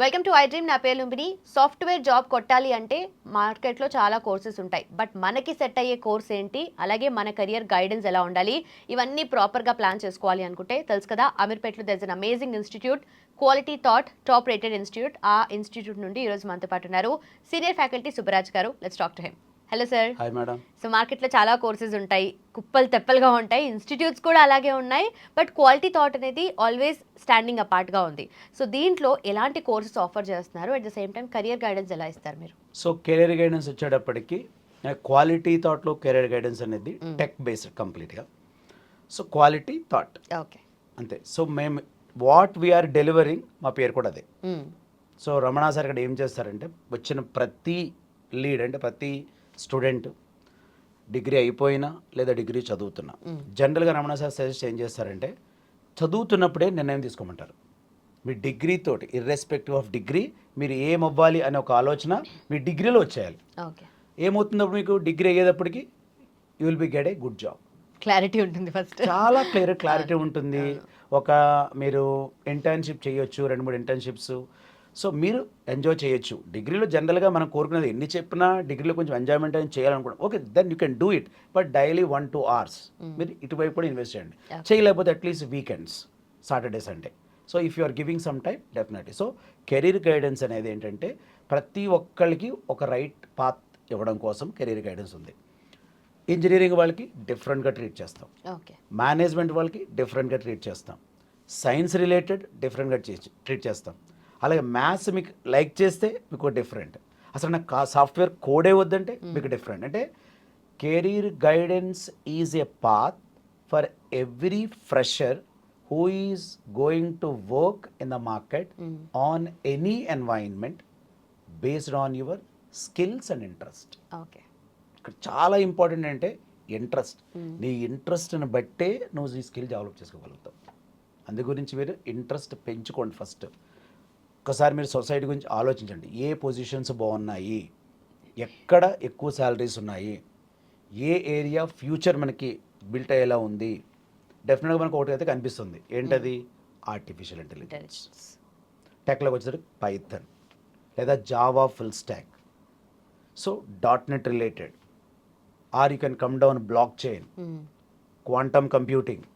Welcome to I dream నా పేరు Lumbini. Software job కొట్టాలి అంటే మార్కెట్లో చాలా కోర్సెస్ ఉంటాయి. బట్ మనకి సెట్ అయ్యే కోర్స్ ఏంటి? అలాగే మన కెరియర్ గైడెన్స్ ఎలా ఉండాలి? ఇవన్నీ ప్రాపర్గా ప్లాన్ చేసుకోవాలి అనుకుంటే తెలుసు కదా అమీర్పేట్లో this an amazing institute Quality Thought top rated institute ఆ ఇన్స్టిట్యూట్ నుండి ఈరోజు మనతో పాటు ఉన్నారు. సీనియర్ ఫ్యాకల్టీ సుబ్బరాజ్ గారు. Let's talk to him hello sir hi madam so మార్కెట్లో చాలా కోర్సెస్ ఉంటాయి. కుప్పలు తెప్పలుగా ఉంటాయి. ఇన్స్టిట్యూట్స్ కూడా అలాగే ఉన్నాయి. బట్ క్వాలిటీ థాట్ అనేది ఆల్వేస్ స్టాండింగ్ అపార్ట్గా ఉంది. సో దీంట్లో ఎలాంటి కోర్సెస్ ఆఫర్ చేస్తున్నారు? At the same time career guidance ఎలా ఇస్తారు మీరు? సో కెరీర్ గైడెన్స్ వచ్చేటప్పటికి క్వాలిటీ థాట్లో కెరీర్ గైడెన్స్ అనేది. టెక్ బేస్డ్ కంప్లీట్గా సో క్వాలిటీ థాట్ ఓకే అంతే. సో మేము వాట్ వీఆర్ డెలివరింగ్ మా పేరు కూడా అదే. సో రమణ సార్ ఇక్కడ ఏం చేస్తారంటే వచ్చిన ప్రతి లీడ్ అంటే ప్రతి స్టూడెంట్ డిగ్రీ అయిపోయినా లేదా డిగ్రీ చదువుతున్నా. జనరల్గా రమణ సార్ సజెస్ట్ ఏం చేస్తారంటే చదువుతున్నప్పుడే నిర్ణయం తీసుకోమంటారు. మీ డిగ్రీ తోటి ఇర్రెస్పెక్టివ్ ఆఫ్ డిగ్రీ మీరు ఏం అవ్వాలి అనే ఒక ఆలోచన మీ డిగ్రీలో వచ్చేయాలి. ఏమవుతున్నప్పుడు మీకు డిగ్రీ అయ్యేటప్పటికి you will be get a good job clarity ఉంటుంది ఫస్ట్ చాలా క్లియర్ క్లారిటీ ఉంటుంది. ఒక మీరు ఇంటర్న్షిప్ చేయొచ్చు రెండు మూడు ఇంటర్న్షిప్స్ సో మీరు ఎంజాయ్ చేయొచ్చు. డిగ్రీలో జనరల్గా మనం కోరుకునేది ఎన్ని చెప్పినా డిగ్రీలో కొంచెం ఎంజాయ్మెంట్ అని చేయాలనుకుంటాం okay then you can do it but daily one two hours మీరు ఇటువైపు కూడా ఇన్వెస్ట్ చేయండి. చేయలేకపోతే at least weekends Saturday Sunday so if you are giving some time definitely so career guidance అనేది ఏంటంటే ప్రతి ఒక్కరికి ఒక రైట్ పాత్ ఇవ్వడం కోసం కెరీర్ గైడెన్స్ ఉంది. ఇంజనీరింగ్ వాళ్ళకి డిఫరెంట్గా ట్రీట్ చేస్తాం. ఓకే మేనేజ్మెంట్ వాళ్ళకి డిఫరెంట్గా ట్రీట్ చేస్తాం. సైన్స్ రిలేటెడ్ డిఫరెంట్గా ట్రీట్ చేస్తాం. అలాగే మ్యాథ్స్ మీకు లైక్ చేస్తే మీకు డిఫరెంట్ అసలు నాకు సాఫ్ట్వేర్ కోడే వద్దంటే మీకు డిఫరెంట్ అంటే career guidance is a path for every fresher who is going to work in the market on any environment based on your skills and interest okay ఇక్కడ చాలా ఇంపార్టెంట్ అంటే ఇంట్రెస్ట్ నీ ఇంట్రెస్ట్ని బట్టే నువ్వు ఈ స్కిల్ డెవలప్ చేసుకోగలుగుతావు. అందు గురించి మీరు ఇంట్రెస్ట్ పెంచుకోండి ఫస్ట్ ఒకసారి మీరు సొసైటీ గురించి ఆలోచించండి. ఏ పొజిషన్స్ బాగున్నాయి? ఎక్కడ ఎక్కువ శాలరీస్ ఉన్నాయి? ఏ ఏరియా ఫ్యూచర్ మనకి బిల్ట్ అయ్యేలా ఉంది? డెఫినెట్గా మనకు ఒకటి అయితే కనిపిస్తుంది. ఏంటది? ఆర్టిఫిషియల్ ఇంటెలిజెన్స్ టెక్లోకి వచ్చేసరికి పైథన్ లేదా Java full stack so dot net related or you can come down blockchain quantum computing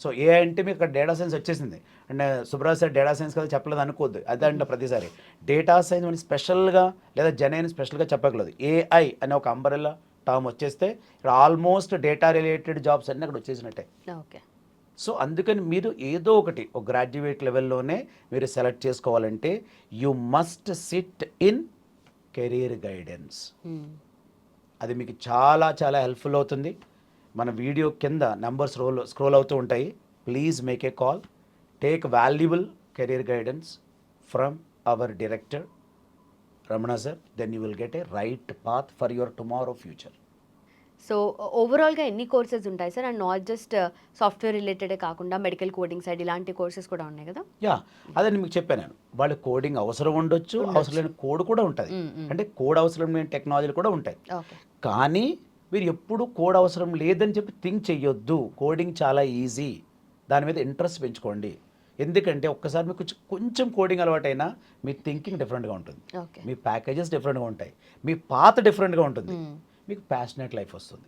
so ఏ అంటే మీకు అక్కడ డేటా సైన్స్ వచ్చేసింది. అంటే సుబ్రాజ్ సార్ డేటా సైన్స్ కదా చెప్పలేదు అనుకోవద్దు. అదే అంటే ప్రతిసారి. డేటా సైన్స్ అని స్పెషల్గా లేదా జెన్ స్పెషల్గా చెప్పగలదు ఏఐ అనే ఒక అంబరెల్లా టర్మ్ వచ్చేస్తే ఇక్కడ ఆల్మోస్ట్ డేటా రిలేటెడ్ జాబ్స్ అన్నీ అక్కడ వచ్చేసినట్టే. ఓకే. సో అందుకని మీరు ఏదో ఒకటి ఒక గ్రాడ్యుయేట్ లెవెల్లోనే మీరు సెలెక్ట్ చేసుకోవాలంటే you must sit in career guidance అది మీకు చాలా చాలా హెల్ప్ఫుల్ అవుతుంది. మన వీడియో కింద నెంబర్స్ రోల్ స్క్రోల్ అవుతూ ఉంటాయి. Please make a call. Take valuable career guidance from our director Ramana sir. Then you will get a right path for your tomorrow future so ఓవరాల్గా ఎన్ని కోర్సెస్ ఉంటాయి sir? And not just software రిలేటెడే కాకుండా medical coding side ఇలాంటి courses కూడా ఉన్నాయి కదా? Yeah అదే మీకు చెప్పాను నేను. వాళ్ళ కోడింగ్ అవసరం ఉండొచ్చు అవసరం లేని కోడ్ కూడా ఉంటుంది. అంటే కోడ్ అవసరం లేని టెక్నాలజీలు కూడా ఉంటాయి. కానీ మీరు ఎప్పుడు కోడ్ అవసరం లేదని చెప్పి థింక్ చెయ్యొద్దు. కోడింగ్ చాలా ఈజీ దాని మీద ఇంట్రెస్ట్ పెంచుకోండి. ఎందుకంటే ఒక్కసారి మీకు కొంచెం- కోడింగ్ అలవాటైనా మీ థింకింగ్ డిఫరెంట్గా ఉంటుంది. మీ ప్యాకేజెస్ డిఫరెంట్గా ఉంటాయి. మీ పాత డిఫరెంట్గా ఉంటుంది. మ్మ్. మీకు ప్యాషనెట్ లైఫ్ వస్తుంది.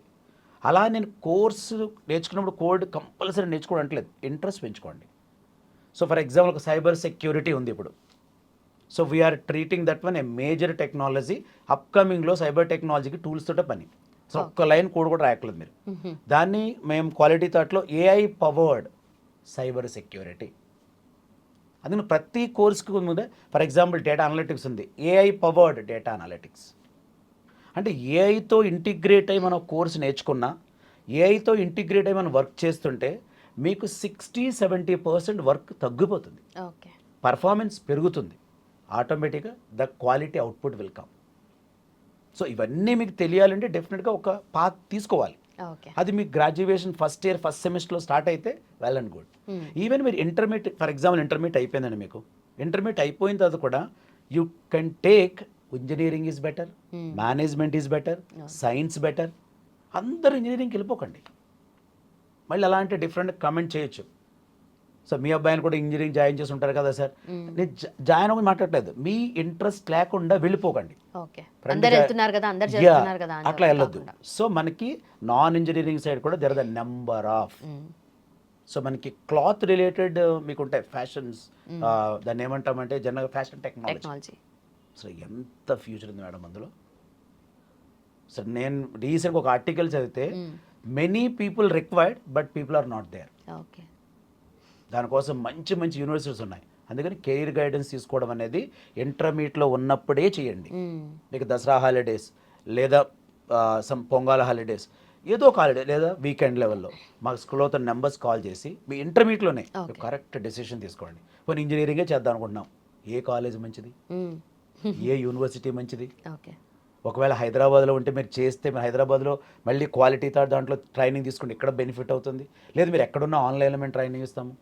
అలా నేను కోర్సు నేర్చుకున్నప్పుడు కోడ్ కంపల్సరీ నేర్చుకోవడం అంటలేదు ఇంట్రెస్ట్ పెంచుకోండి. సో ఫర్ ఎగ్జాంపుల్ ఒక సైబర్ సెక్యూరిటీ ఉంది ఇప్పుడు. So we are treating that one a major technology అప్కమింగ్లో cyber టెక్నాలజీకి టూల్స్ తోటే పని. సో ఒక్క లైన్ కోడ్ కూడా రాయట్లేదు మీరు. దాన్ని మేము క్వాలిటీ థాట్లో ఏఐ పవర్డ్ సైబర్ సెక్యూరిటీ అందుకని ప్రతి కోర్స్కి ముందే ఫర్ ఎగ్జాంపుల్ డేటా అనలిటిక్స్ ఉంది. ఏఐ పవర్డ్ డేటా అనలిటిక్స్ అంటే ఏఐతో ఇంటిగ్రేట్ అయ్యి మనం కోర్స్ నేర్చుకున్నా ఏఐతో ఇంటిగ్రేట్ అయ్యి మనం వర్క్ చేస్తుంటే మీకు సిక్స్టీ సెవెంటీ పర్సెంట్ వర్క్ తగ్గిపోతుంది. పర్ఫార్మెన్స్ పెరుగుతుంది. ఆటోమేటిక్గా the quality output will come so ఇవన్నీ మీకు తెలియాలంటే డెఫినెట్గా ఒక పాత్ తీసుకోవాలి. అది మీకు గ్రాడ్యుయేషన్ ఫస్ట్ ఇయర్ ఫస్ట్ సెమిస్టర్లో స్టార్ట్ అయితే well and good Hmm. Even మీరు ఇంటర్మీడియట్ ఫర్ ఎగ్జాంపుల్ ఇంటర్మీడియట్ అయిపోయిందండి మీకు. ఇంటర్మీడియట్ అయిపోయిన తర్వాత కూడా you can take engineering is better Hmm. Management is better. Science better అందరూ ఇంజనీరింగ్కి వెళ్ళిపోకండి. మళ్ళీ అలాంటి డిఫరెంట్ కమెంట్ చేయొచ్చు. సో మీ అబ్బాయిని కూడా ఇంజనీరింగ్ జాయిన్ చేసి ఉంటారు కదా సార్. నేను జాయిన్ అవ్వని మాట్లాడలేదు. మీ ఇంట్రెస్ట్ లేకుండా వెళ్ళిపోకండి. అట్లా వెళ్ళొద్దు. కాకుండా. సో మనకి నాన్ ఇంజనీరింగ్ సైడ్ కూడా there the number of. So మనకి క్లాత్ రిలేటెడ్ మీకు ఉంటాయి ఫ్యాషన్స్. దాన్ని ఏమంటామంటే general fashion technology. Technology. So ఎంత ఫ్యూచర్ ఉంది మేడం అందులో? సో నేను రీసెంట్గా ఒక ఆర్టికల్ చదివితే many people required but people are not there okay. దానికోసం మంచి మంచి యూనివర్సిటీస్ ఉన్నాయి. అందుకని కెరీర్ గైడెన్స్ తీసుకోవడం అనేది ఇంటర్మీడియట్లో ఉన్నప్పుడే చేయండి. మీకు దసరా హాలిడేస్ లేదా సమ్ పొంగాల హాలిడేస్ ఏదో ఒక హాలిడే లేదా వీకెండ్ లెవెల్లో మాకు స్కూల్లో నెంబర్స్ కాల్ చేసి మీ ఇంటర్మీడియట్లోనే. కరెక్ట్ డెసిషన్ తీసుకోండి. పోనీ ఇంజనీరింగే చేద్దాం అనుకుంటున్నాం. ఏ కాలేజ్ మంచిది. ఏ యూనివర్సిటీ మంచిది? ఓకే. ఒకవేళ హైదరాబాద్లో ఉంటే మీరు చేస్తే మీరు హైదరాబాద్లో మళ్ళీ క్వాలిటీ థాట్ దాంట్లో ట్రైనింగ్ తీసుకుంటే ఇక్కడ బెనిఫిట్ అవుతుంది? లేదు మీరు ఎక్కడున్న ఆన్లైన్లో మేము ట్రైనింగ్ ఇస్తాము.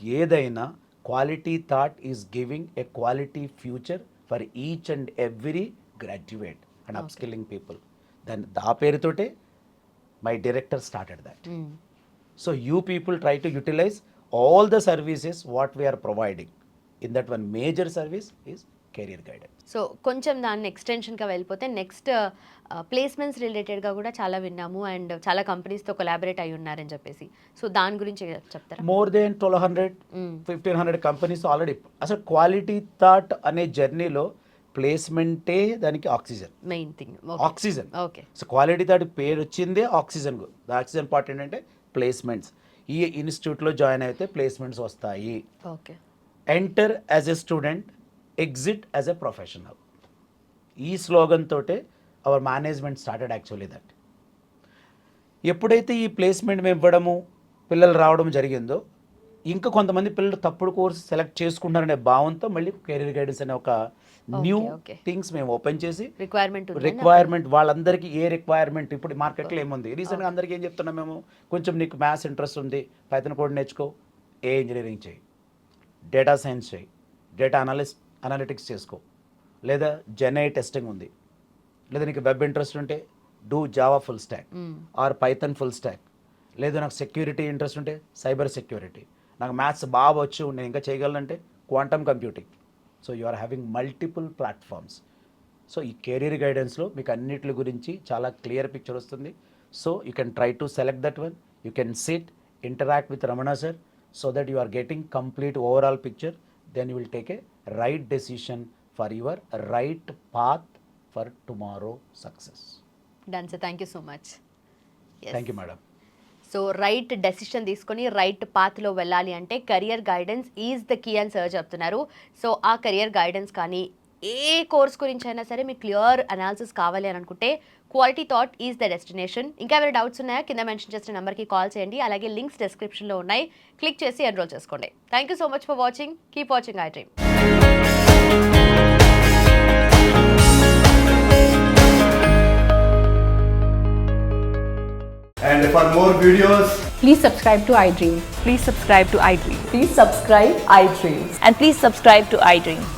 ఏదైనా Quality Thought is giving a quality future for each and every graduate and upskilling people. దాని దా పేరుతోటే my director started that. Hmm. So you people try to utilize all the services what we are providing. In that one major service is career guidance so కొంచెం దాన్ని ఎక్స్టెన్షన్గా వెళ్ళిపోతే next placements రిలేటెడ్గా కూడా చాలా విన్నాము and చాలా కంపెనీస్తో కొలాబరేట్ అయి ఉన్నారని చెప్పేసి. సో దాని గురించి చెప్తారా? More than twelve hundred. Fifteen hundred companies already అసలు క్వాలిటీ థాట్ అనే జర్నీలో ప్లేస్మెంటే దానికి oxygen main thing oxygen okay so Quality Thought పేరు వచ్చిందే ఆక్సిజన్ ఆక్సిజన్ పార్ట్ ఏంటంటే ప్లేస్మెంట్స్ ఈ ఇన్స్టిట్యూట్లో జాయిన్ అయితే ప్లేస్మెంట్స్ వస్తాయి. Okay enter as a student exit as a professional ఈ స్లోగన్ తోటే our management started actually that ఎప్పుడైతే ఈ ప్లేస్మెంట్ మేము ఇవ్వడము పిల్లలు రావడం జరిగిందో ఇంకా కొంతమంది పిల్లలు తప్పుడు కోర్స్ సెలెక్ట్ చేసుకుంటారనే భావంతో మళ్ళీ కెరీర్ గైడెన్స్ అనే ఒక న్యూ. థింగ్స్ మేము ఓపెన్ చేసి రిక్వైర్మెంట్ రిక్వైర్మెంట్ వాళ్ళందరికీ ఏ రిక్వైర్మెంట్ ఇప్పుడు మార్కెట్లో ఏముంది? రీసెంట్గా అందరికీ ఏం చెప్తున్నాం మేము? కొంచెం నీకు మ్యాథ్స్ ఇంట్రెస్ట్ ఉంది పైతన్ కోడ్ నేర్చుకో ఏ ఇంజనీరింగ్ చేయి. డేటా సైన్స్ చేయి. డేటా అనాలిస్ అనాలిటిక్స్ చేసుకో. లేదా జెన్ఐ టెస్టింగ్ ఉంది. లేదా నీకు వెబ్ ఇంట్రెస్ట్ ఉంటే do Java full stack or Python full stack లేదా నాకు సెక్యూరిటీ ఇంట్రెస్ట్ ఉంటే సైబర్ సెక్యూరిటీ నాకు మ్యాథ్స్ బాగా వచ్చు నేను ఇంకా చేయగలనంటే quantum computing so you are having multiple platforms so ఈ కెరీర్ గైడెన్స్లో మీకు అన్నిటి గురించి చాలా క్లియర్ పిక్చర్ వస్తుంది. So you can try to select that one you can sit interact with Ramana sir so that you are getting complete overall picture then you will take a right decision for your right path for tomorrow success done sir thank you so much thank you madam so right decision తీసుకొని right పాత్లో వెళ్ళాలి అంటే career guidance is the key అని sir చెప్తున్నారు. So ఆ career guidance కానీ ఏ course గురించి అయినా సరే మీకు క్లియర్ అనాలిసిస్ కావాలి అని అనుకుంటే Quality Thought is the destination ఇంకా ఏమైనా డౌట్స్ ఉన్నాయా కింద మెన్షన్ చేసిన నెంబర్కి కాల్ చేయండి అలాగే లింక్స్ డిస్క్రిప్షన్లో ఉన్నాయి క్లిక్ చేసి ఎన్రోల్ చేసుకోండి thank you so much for watching keep watching I dream And for more videos, Please subscribe to iDream. Please subscribe to iDream. Please subscribe iDreams. And please subscribe to iDream.